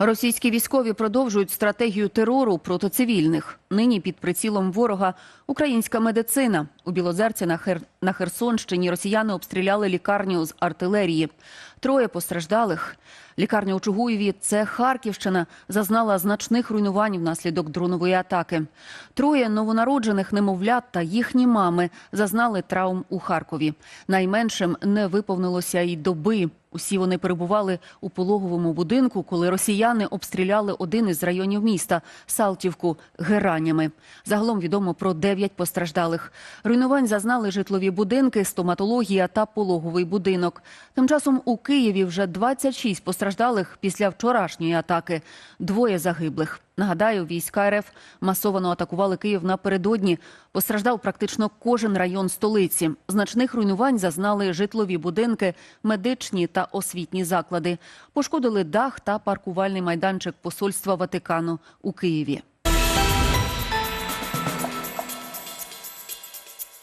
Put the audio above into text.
Російські військові продовжують стратегію терору проти цивільних. Нині під прицілом ворога українська медицина. У Білозерці на, Хер... на Херсонщині росіяни обстріляли лікарню з артилерії. Троє постраждалих. Лікарня у Чугуєві, це Харківщина, зазнала значних руйнувань внаслідок дронової атаки. Троє новонароджених немовлят та їхні мами зазнали травм у Харкові. Найменшим не виповнилося й доби. Усі вони перебували у пологовому будинку, коли росіяни обстріляли один із районів міста Салтівку геранями. Загалом відомо про дев'ять постраждалих. Руйнувань зазнали житлові будинки, стоматологія та пологовий будинок. Тим часом у Києві вже 26 постраждалих після вчорашньої атаки. Двоє загиблих. Нагадаю, війська РФ масовано атакували Київ напередодні. Постраждав практично кожен район столиці. Значних руйнувань зазнали житлові будинки, медичні та освітні заклади. Пошкодили дах та паркувальний майданчик посольства Ватикану у Києві.